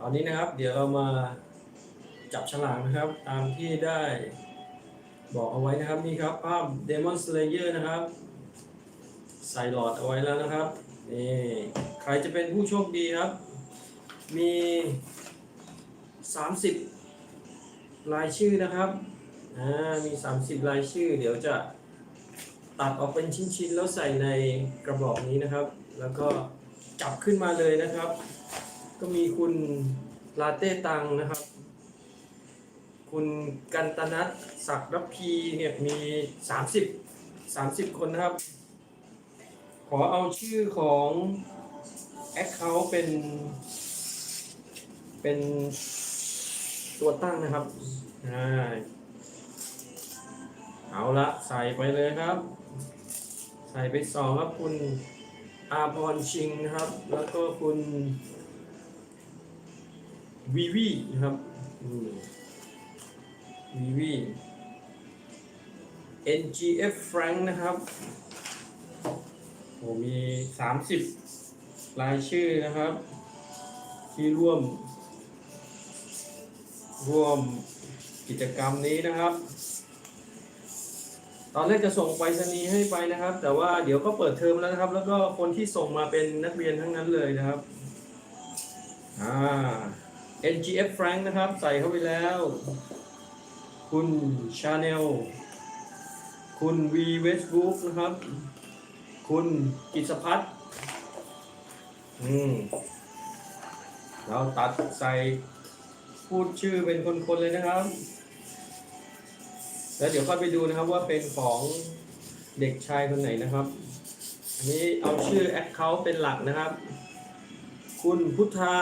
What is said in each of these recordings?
ตอนนี้นะครับ เดี๋ยวเรามาจับฉลากนะครับ ตามที่ได้บอกเอาไว้นะครับนี่ครับภาพ Demon Slayer นะครับ ใส่หลอดเอาไว้แล้วนะครับนี่ใครจะเป็นผู้โชคดีครับ มี 30 รายชื่อนะครับอ่ามี 30 รายชื่อ เดี๋ยวจะตัดออกเป็นชิ้นๆ แล้วใส่ในกระบอกนี้นะครับ แล้วก็จับขึ้นมาเลยนะครับ ก็มีคุณลาเต้ตังนะครับ คุณกันตนัทศักดิ์รับพีเนี่ยมี30 30คนนะครับ ขอเอาชื่อของ Account เป็น เป็นตัวตั้งนะครับเอาละใส่ไปเลยครับ ใส่ไปสองครับคุณอาพรชิงนะครับ แล้วก็คุณ วีวีนะครับวีวี NGF Frank นะครับโอ้มี 30 รายชื่อนะครับ ที่ร่วม ร่วมกิจกรรมนี้นะครับ ตอนแรกจะส่งไปรษณีย์ให้ไปนะครับ แต่ว่าเดี๋ยวก็เปิดเทอมแล้วนะครับ แล้วก็คนที่ส่งมาเป็นนักเรียนทั้งนั้นเลยนะครับ อ่า NGF Frank นะครับ ใส่เข้าไปแล้ว คุณชาแนลคุณ V Westbrook นะครับ คุณกิษพัฒน์อืมเราตัดใส่พูดชื่อเป็นคนๆเลยนะครับ แล้วเดี๋ยวค่อยไปดูนะครับว่าเป็นของเด็กชายคนไหนนะครับอันนี้เอาชื่อแอคเคาท์เป็นหลักนะครับ คุณพุทธา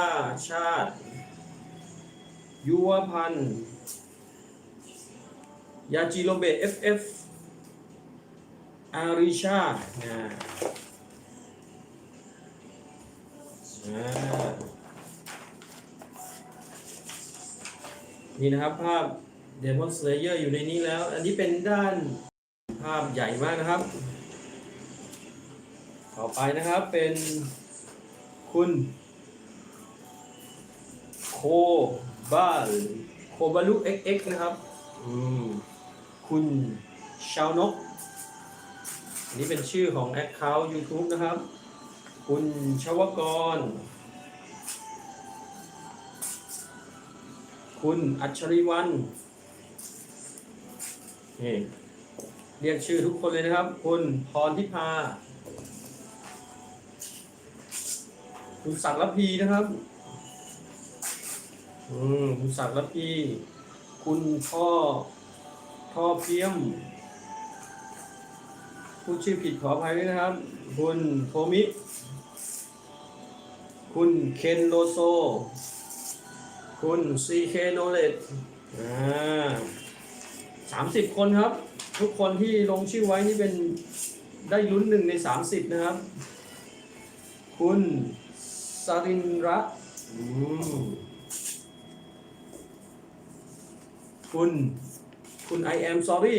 ชาติ ยุวพันธ์ยาจิโรเบะ FF อาริชาอ่าอ่านี่นะครับภาพ Demon Slayer อยู่ในนี้แล้ว อันนี้เป็นด้านภาพใหญ่มากนะครับ ต่อไปนะครับเป็นคุณโค บาลโคบาลุ XX นะครับ อืม คุณชาวนก อันนี้เป็นชื่อของ Account YouTube นะครับ คุณชวกร คุณอัจฉริวันนี่เรียกชื่อทุกคนเลยนะครับ คุณพรทิพา คุณศักดิ์ละพีนะครับ อืมคุณศักดิ์ละพีคุณพ่อพ่อเพียมพูดชื่อผิดขออภัยด้วยนะครับ คุณโทมิ คุณเคนโลโซ คุณซีเคโนเลตอ่าสามสิบคนครับ ทุกคนที่ลงชื่อไว้นี่เป็นได้ลุ้นหนึ่งในสามสิบนะครับ คุณสรินระอืม คุณคุณ I am sorry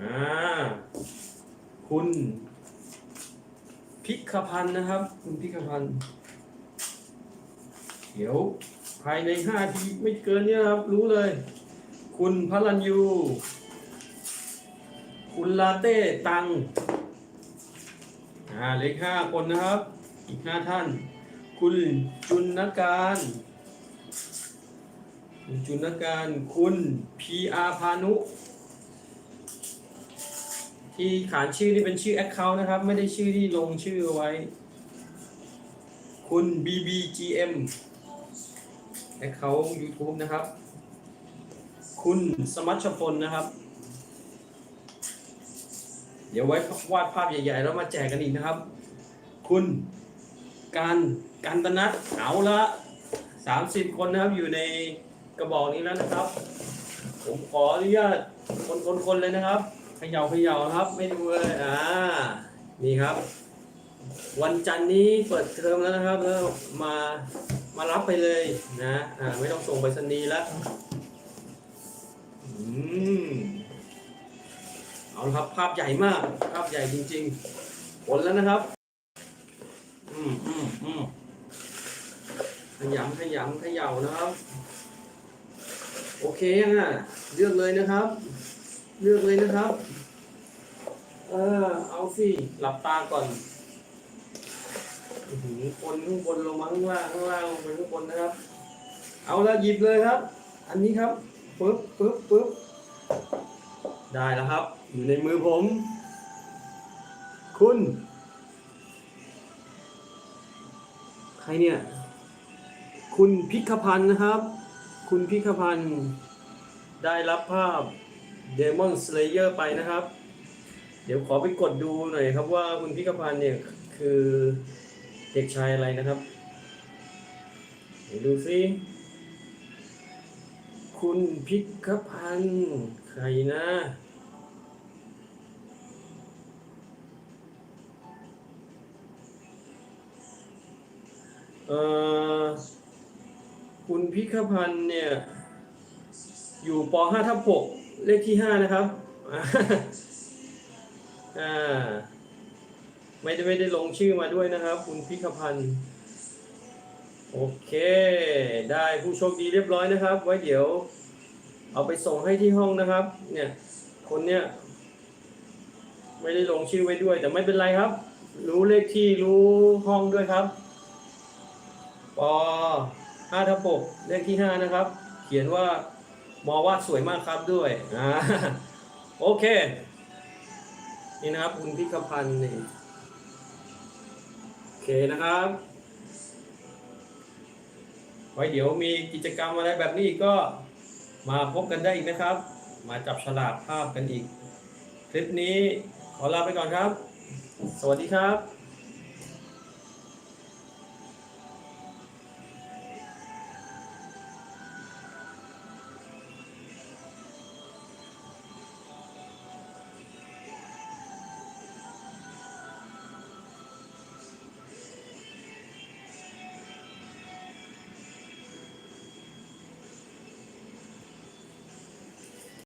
อ่าคุณพิกพันธ์นะครับ คุณพิกพันธ์เดี๋ยวภายในห้าทีไม่เกินเนี้ยครับ รู้เลย คุณพลันยู คุณลาเต้ตังอ่าเล็กห้าคนนะครับ อีกห้าท่าน คุณจุนนการ จุนการคุณพีอาพานุ ที่ขานชื่อนี่เป็นชื่อ Account นะครับ ไม่ได้ชื่อที่ลงชื่อไว้ คุณ BBGM แอคเคาท์ YouTube นะครับ คุณสมัชพลนะครับ เดี๋ยวไว้วาดภาพใหญ่ๆ แล้วมาแจกกันอีกนะครับ คุณการการตนัทเอาละ30 คนนะครับอยู่ใน กระบอกนี้แล้วนะครับ ผมขออนุญาตคนๆๆเลยนะครับเขย่าเขย่าครับไม่ดูเลยอ่านี่ครับ วันจันทร์นี้เปิดเทอมแล้วนะครับแล้วมามารับไปเลยนะอ่าไม่ต้องส่งไปรษณีแล้วอืมเอาละครับภาพใหญ่มาก ภาพใหญ่จริงๆผลแล้วนะครับ อืมอืมอืมขยำขยำขย่านะครับ โอเคยังอะเลือกเลยนะครับ เลือกเลยนะครับ เออเอาสิหลับตาก่อนอือคนข้างบนลงมาข้างล่างข้างล่างลงไปข้างบนนะครับ เอาละหยิบเลยครับ อันนี้ครับปึ๊บปึ๊บปึ๊บได้แล้วครับ อยู่ในมือผม คุณ ใครเนี่ย คุณพิคพันธ์นะครับ คุณพิคพันธ์ได้รับภาพ Demon Slayer ไปนะครับ เดี๋ยวขอไปกดดูหน่อยครับว่าคุณพิคพันธ์เนี่ยคือเด็กชายอะไรนะครับเดี๋ยวดูซิคุณพิคพันธ์ใครนะเอ่อ คุณพิคพันธ์เนี่ย อยู่ป .5 ทับ6เลขที่ 5 นะครับอ่าไม่ได้ไม่ได้ลงชื่อมาด้วยนะครับ คุณพิคพันธ์โอเค ได้ผู้โชคดีเรียบร้อยนะครับ ไว้เดี๋ยว เอาไปส่งให้ที่ห้องนะครับ เนี่ย คนเนี้ยไม่ได้ลงชื่อไว้ด้วย แต่ไม่เป็นไรครับ รู้เลขที่รู้ห้องด้วยครับป ห้าทับหกเลขที่ห้านะครับ เขียนว่ามอวาดสวยมากครับด้วยอ่าโอเค นี่นะครับคุณพิคพันธ์นี่โอเคนะครับ ไว้เดี๋ยวมีกิจกรรมอะไรแบบนี้ก็มาพบกันได้อีกนะครับ มาจับฉลากภาพกันอีก คลิปนี้ขอลาไปก่อนครับ สวัสดีครับ